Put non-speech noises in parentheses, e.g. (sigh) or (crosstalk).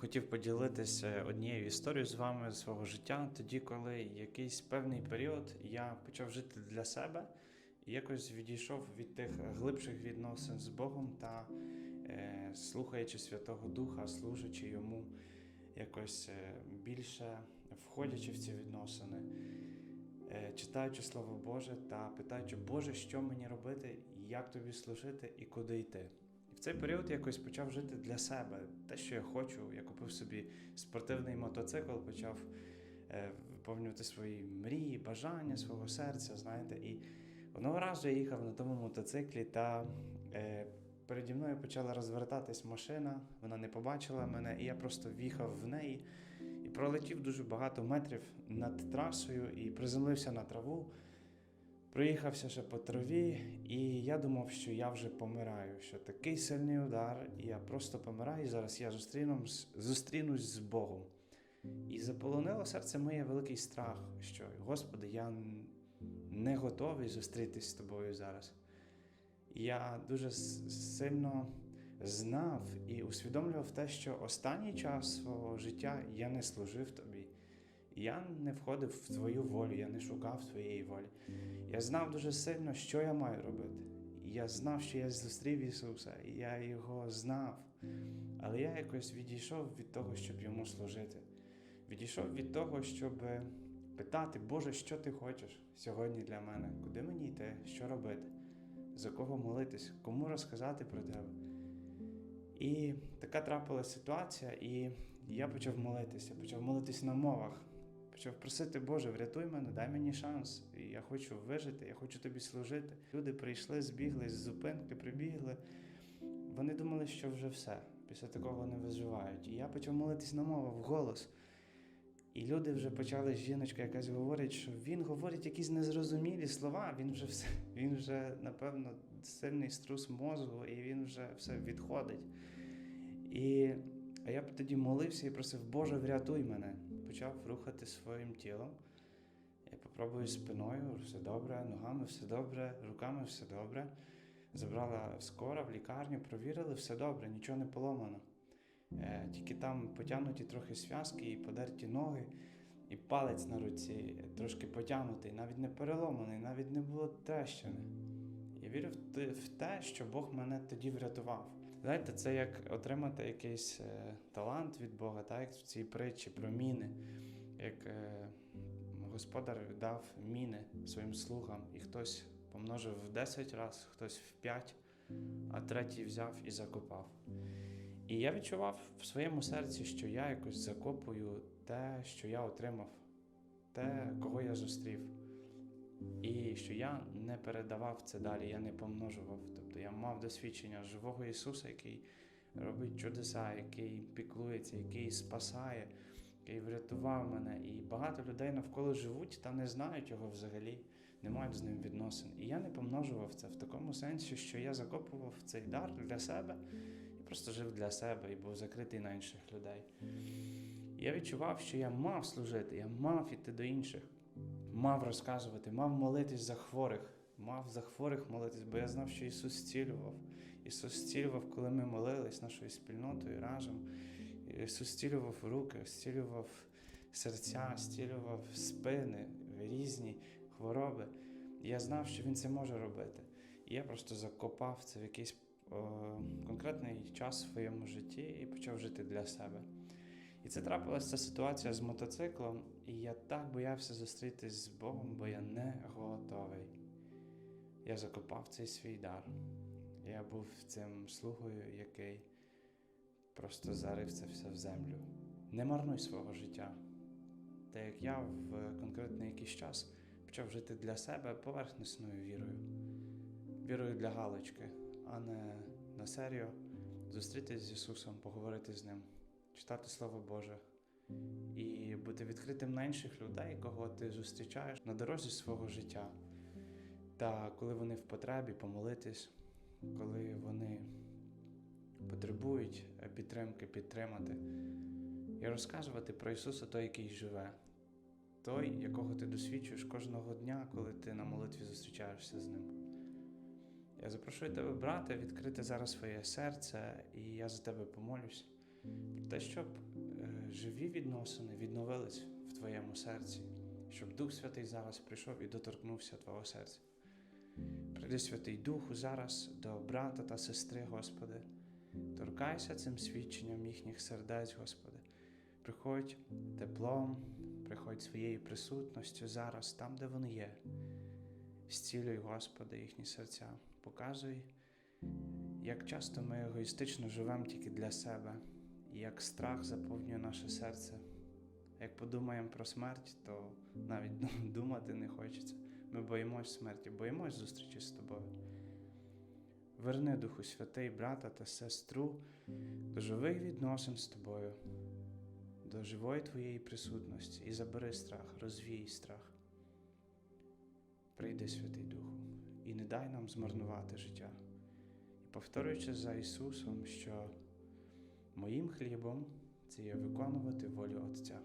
хотів поділитися однією історією з вами з свого життя, тоді, коли якийсь певний період я почав жити для себе і якось відійшов від тих глибших відносин з Богом та е, слухаючи Святого Духа, служачи йому, якось е, більше входячи в ці відносини, е, читаючи Слово Боже та питаючи, Боже, що мені робити, як тобі служити? І куди йти. Цей період я якось почав жити для себе, те, що я хочу. Я купив собі спортивний мотоцикл, почав е, виповнювати свої мрії, бажання свого серця, знаєте. І одного разу я їхав на тому мотоциклі, та е, переді мною почала розвертатись машина, вона не побачила мене, і я просто в'їхав в неї і пролетів дуже багато метрів над трасою і приземлився на траву. Проїхався ще по траві, і я думав, що я вже помираю, що такий сильний удар, і я просто помираю. і Зараз я зустрінусь, зустрінусь з Богом. І заполонило серце моє великий страх, що, Господи, я не готовий зустрітись з тобою зараз. Я дуже сильно знав і усвідомлював те, що останній час свого життя я не служив тобі. Я не входив в твою волю, я не шукав твоєї волі. Я знав дуже сильно, що я маю робити. Я знав, що я зустрів Ісуса, і я його знав. Але я якось відійшов від того, щоб йому служити. Відійшов від того, щоб питати, Боже, що ти хочеш сьогодні для мене? Куди мені йти? Що робити? За кого молитись? Кому розказати про тебе? І така трапилася ситуація, і я почав молитися, почав молитись на мовах. Почав просити, Боже, врятуй мене, дай мені шанс. І я хочу вижити, я хочу тобі служити. Люди прийшли, збігли з зупинки, прибігли. Вони думали, що вже все. Після такого вони виживають. І я почав молитись на мовах вголос. І люди вже почали, жіночка якась говорить, що він говорить якісь незрозумілі слова, він вже все, він вже, напевно, сильний струс мозку, і він вже все відходить. І а я тоді молився і просив, Боже, врятуй мене. Почав рухати своїм тілом. Я попробую спиною, все добре, ногами все добре, руками все добре. Забрала скоро в лікарню, провірили, все добре, нічого не поломано. Е, Тільки там потягнуті трохи зв'язки і подерті ноги, і палець на руці трошки потягнутий, навіть не переломаний, навіть не було трещини. Я вірю в те, в те, що Бог мене тоді врятував. Знаєте, це як отримати якийсь е, талант від Бога, так, як в цій притчі про міни, як е, господар дав міни своїм слугам, і хтось помножив в 10 разів, хтось в 5, а третій взяв і закопав. І я відчував в своєму серці, що я якось закопую те, що я отримав, те, кого я зустрів. І що я не передавав це далі, я не помножував. Тобто я мав досвідчення живого Ісуса, який робить чудеса, який піклується, який спасає, який врятував мене. І багато людей навколо живуть та не знають його взагалі, не мають з ним відносин. І я не помножував це в такому сенсі, що я закопував цей дар для себе і просто жив для себе і був закритий на інших людей. Я відчував, що я мав служити, я мав іти до інших мав розказувати, мав молитись за хворих, мав за хворих молитись, бо я знав, що Ісус зцілював. Ісус зцілював, коли ми молились нашою спільнотою разом. Ісус зцілював руки, зцілював серця, зцілював спини, різні хвороби. Я знав, що Він це може робити. І я просто закопав це в якийсь о, конкретний час в своєму житті і почав жити для себе. І це трапилася ця ситуація з мотоциклом, і я так боявся зустрітись з Богом, бо я не готовий. Я закопав цей свій дар. Я був цим слугою, який просто зарив це все в землю. Не марнуй свого життя. Та як я в конкретний якийсь час почав жити для себе поверхнесною вірою, вірою для галочки, а не на серію зустрітись з Ісусом, поговорити з Ним читати Слово Боже і бути відкритим на інших людей, кого ти зустрічаєш на дорозі свого життя. Та коли вони в потребі, помолитись, коли вони потребують підтримки, підтримати, і розказувати про Ісуса, той, який живе, той, якого ти досвідчуєш кожного дня, коли ти на молитві зустрічаєшся з ним. Я запрошую тебе, брате, відкрити зараз своє серце, і я за тебе помолюсь те, щоб е, живі відносини відновились в твоєму серці, щоб Дух Святий зараз прийшов і доторкнувся твого серця. Прийди Святий Духу зараз до брата та сестри, Господи, торкайся цим свідченням їхніх сердець, Господи. Приходь теплом, приходь своєю присутністю зараз, там, де вони є. Зцілюй, Господи, їхні серця. Показуй, як часто ми егоїстично живемо тільки для себе, як страх заповнює наше серце. Як подумаємо про смерть, то навіть (laughs) думати не хочеться. Ми боїмось смерті, боїмось зустрічі з тобою. Верни Духу Святий, брата та сестру до живих відносин з тобою, до живої твоєї присутності і забери страх, розвій страх. Прийди, Святий Духу, і не дай нам змарнувати життя. І повторюючи за Ісусом, що Моїм хлібом це є виконувати волю Отця.